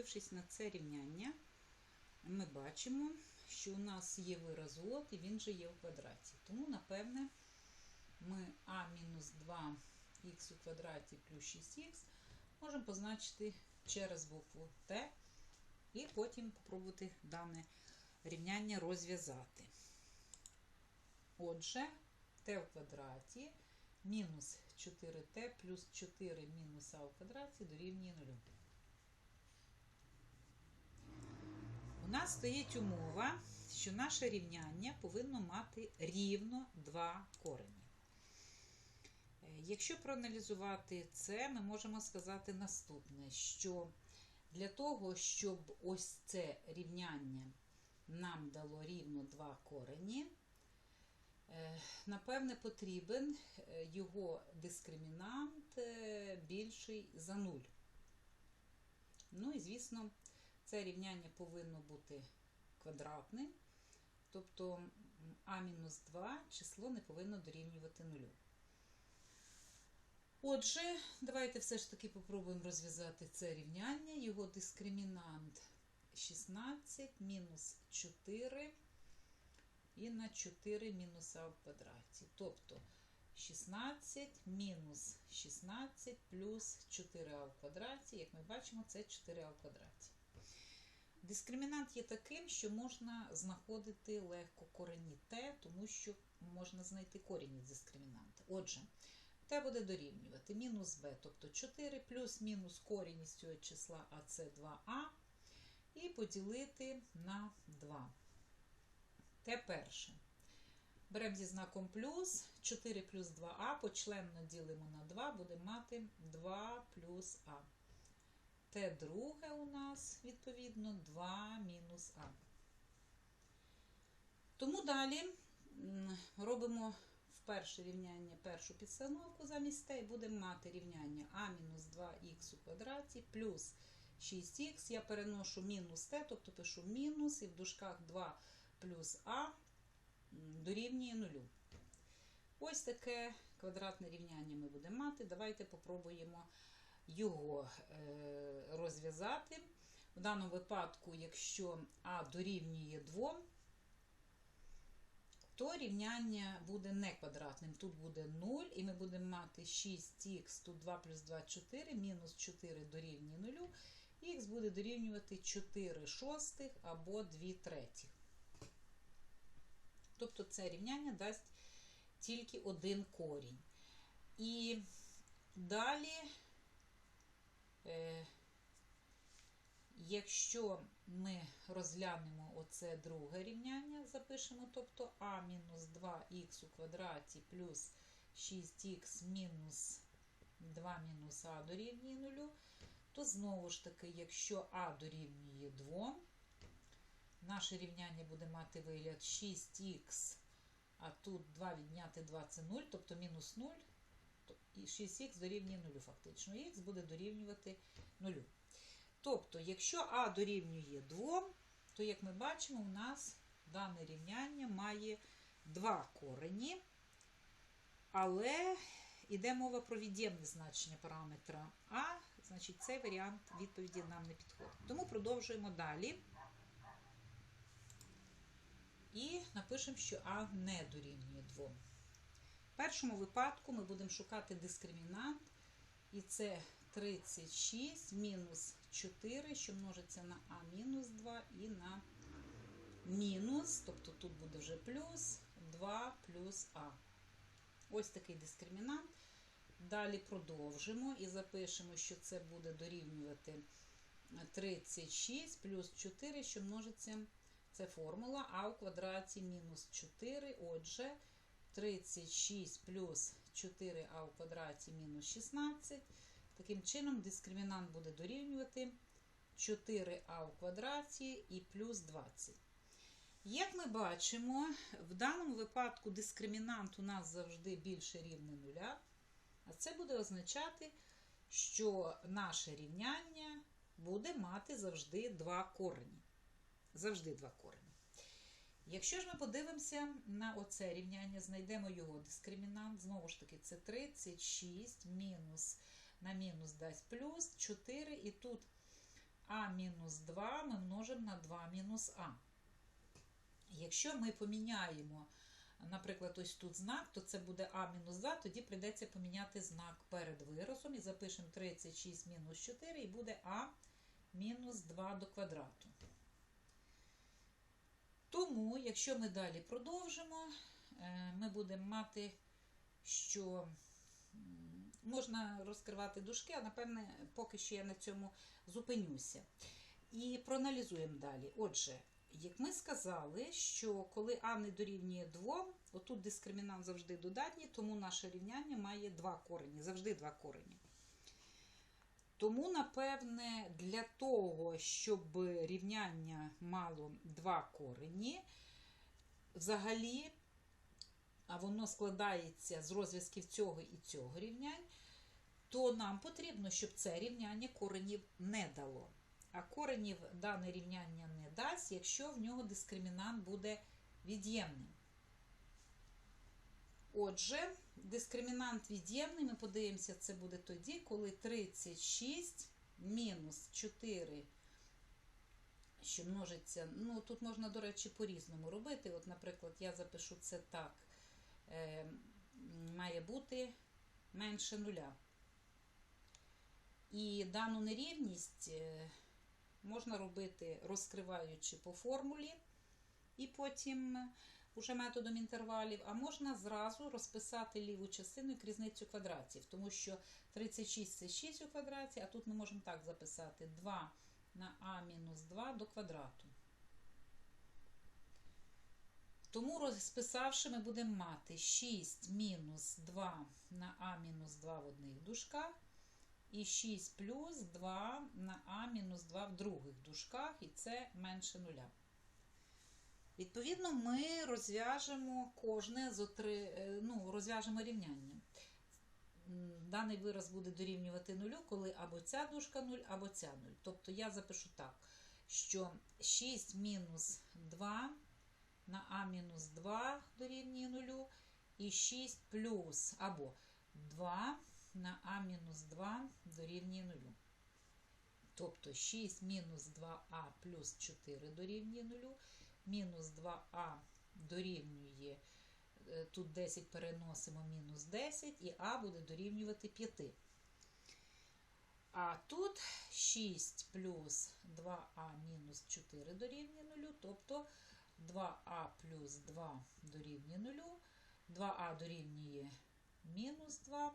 подивившись на це рівняння, ми бачимо, що у нас є вираз от, і він же є в квадраті. Тому, напевне, ми а мінус 2х у квадраті плюс 6х можемо позначити через букву Т, і потім спробувати дане рівняння розв'язати. Отже, t в квадраті мінус 4t плюс 4 мінус а в квадраті дорівнює 0. У нас стоїть умова, що наше рівняння повинно мати рівно два корені. Е, Якщо проаналізувати це, ми можемо сказати наступне, що для того, щоб ось це рівняння нам дало рівно два корені, е, напевне, потрібен е, його дискримінант більший за 0. Ну і, звісно, це рівняння повинно бути квадратним, тобто м, а-2 число не повинно дорівнювати 0. Отже, давайте все ж таки попробуємо розв'язати це рівняння. Його дискримінант 16 мінус 4 і на 4 мінус а в квадраті. Тобто 16 мінус 16 плюс 4а в квадраті. Як ми бачимо, це 4а в квадраті. Дискримінант є таким, що можна знаходити легко корені t, тому що можна знайти корінь від дискримінанта. Отже, t буде дорівнювати мінус b, тобто 4 плюс мінус корінь із цього числа, а це 2а, і поділити на 2. Те перше. Беремо зі знаком плюс, 4 плюс 2а, почленно ділимо на 2, будемо мати 2 плюс а. Те друге у нас, відповідно, 2 мінус а. Тому далі робимо в перше рівняння першу підстановку замість t і будемо мати рівняння а мінус 2х у квадраті плюс 6х. Я переношу мінус t, тобто пишу мінус і в дужках 2 плюс а дорівнює 0. Ось таке квадратне рівняння ми будемо мати. Давайте попробуємо його е, розв'язати. В даному випадку, якщо а дорівнює 2, то рівняння буде не квадратним. Тут буде 0, і ми будемо мати 6х, тут 2 плюс 2 4, мінус 4 дорівнює 0, х буде дорівнювати 4 шостих або 2 третіх. Тобто це рівняння дасть тільки один корінь. І далі, якщо ми розглянемо оце друге рівняння, запишемо, тобто а мінус 2х у квадраті плюс 6х мінус 2 мінус а дорівнює 0, то знову ж таки, якщо а дорівнює 2, наше рівняння буде мати вигляд 6х, а тут 2 відняти 2 це 0, тобто мінус 0, то- і 6х дорівнює 0 фактично. Х буде дорівнювати 0. Тобто, якщо а дорівнює 2, то, як ми бачимо, у нас дане рівняння має два корені, але йде мова про від'ємне значення параметра а, значить цей варіант відповіді нам не підходить. Тому продовжуємо далі. І напишемо, що А не дорівнює 2. Першому випадку ми будемо шукати дискримінант, і це 36 мінус 4, що множиться на А мінус 2 і на мінус, тобто тут буде вже плюс 2 плюс А. Ось такий дискримінант. Далі продовжимо і запишемо, що це буде дорівнювати 36 плюс 4, що множиться, це формула А в квадраті мінус 4. Отже, 36 плюс 4а в квадраті мінус 16. Таким чином, дискримінант буде дорівнювати 4а в квадраті і плюс 20. Як ми бачимо, в даному випадку дискримінант у нас завжди більше рівне нуля, а це буде означати, що наше рівняння буде мати завжди два корені. Завжди два корені. Якщо ж ми подивимося на оце рівняння, знайдемо його дискримінант, знову ж таки, це 36 мінус на мінус дасть плюс 4, і тут а мінус 2 ми множимо на 2 мінус а. Якщо ми поміняємо, наприклад, ось тут знак, то це буде а мінус 2, тоді прийдеться поміняти знак перед виразом і запишемо 36 мінус 4 і буде а мінус 2 до квадрату. Тому, якщо ми далі продовжимо, е, ми будемо мати, що можна розкривати дужки, а напевне, поки що я на цьому зупинюся. І проаналізуємо далі. Отже, як ми сказали, що коли А не дорівнює 2, отут дискримінант завжди додатній, тому наше рівняння має два корені, завжди два корені. Тому, напевне, для того, щоб рівняння мало два корені, взагалі, а воно складається з розв'язків цього і цього рівнянь, то нам потрібно, щоб це рівняння коренів не дало. А коренів дане рівняння не дасть, якщо в нього дискримінант буде від'ємним. Отже, дискримінант від'ємний, ми подивимося, це буде тоді, коли 36 мінус 4, що множиться. Ну, тут можна, до речі, по-різному робити. От, наприклад, я запишу це так. Е, має бути менше нуля. І дану нерівність е, можна робити, розкриваючи по формулі, і потім уже методом інтервалів, а можна зразу розписати ліву частину як різницю квадратів, тому що 36 це 6 у квадраті, а тут ми можемо так записати 2 на а мінус 2 до квадрату. Тому розписавши, ми будемо мати 6 мінус 2 на а мінус 2 в одних дужках, і 6 плюс 2 на а мінус 2 в других дужках, і це менше нуля. Відповідно, ми розв'яжемо кожне з отри... ну, розв'яжемо рівняння. Даний вираз буде дорівнювати нулю, коли або ця дужка 0, або ця 0. Тобто я запишу так, що 6 мінус 2 на а мінус 2 дорівнює 0, і 6 плюс або 2 на а мінус 2 дорівнює 0. Тобто 6 мінус 2а плюс 4 дорівнює 0 мінус 2а дорівнює, тут 10 переносимо мінус 10, і а буде дорівнювати 5. А тут 6 плюс 2а мінус 4 дорівнює 0, тобто 2а плюс 2 дорівнює 0, 2а дорівнює мінус 2,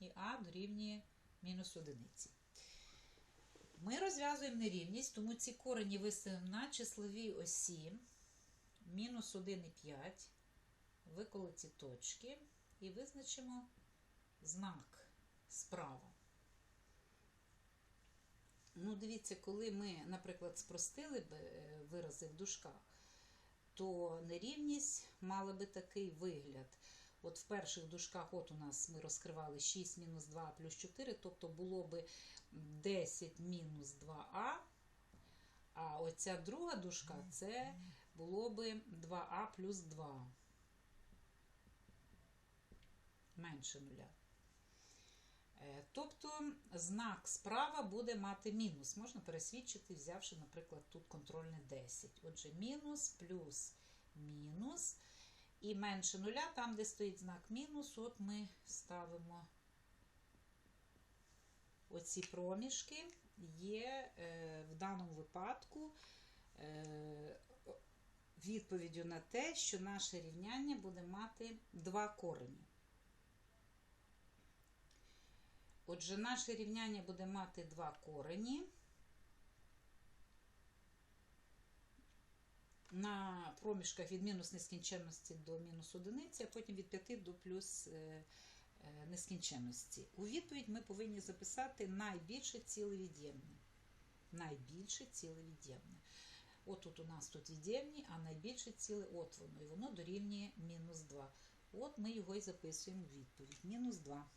і а дорівнює мінус 1. Ми розв'язуємо нерівність, тому ці корені виставимо на числовій осі мінус 1,5, виколоті точки і визначимо знак справа. Ну, дивіться, коли ми, наприклад, спростили б вирази в дужках, то нерівність мала би такий вигляд. От в перших дужках, от у нас ми розкривали 6 мінус 2 плюс 4, тобто було би 10 мінус 2а. А оця друга дужка це було би 2а плюс 2. Менше нуля. Тобто знак справа буде мати мінус. Можна пересвідчити, взявши, наприклад, тут контрольне 10. Отже, мінус плюс мінус. І менше нуля, там, де стоїть знак мінус, от ми ставимо оці проміжки, є е, в даному випадку е, відповіддю на те, що наше рівняння буде мати два корені. Отже, наше рівняння буде мати два корені. На проміжках від мінус нескінченності до мінус одиниці, а потім від 5 до плюс нескінченності. У відповідь ми повинні записати найбільше ціле від'ємне. Найбільше ціле від'ємне. От тут у нас тут від'ємні, а найбільше ціле от воно. І воно дорівнює мінус 2. От ми його і записуємо у відповідь. Мінус 2.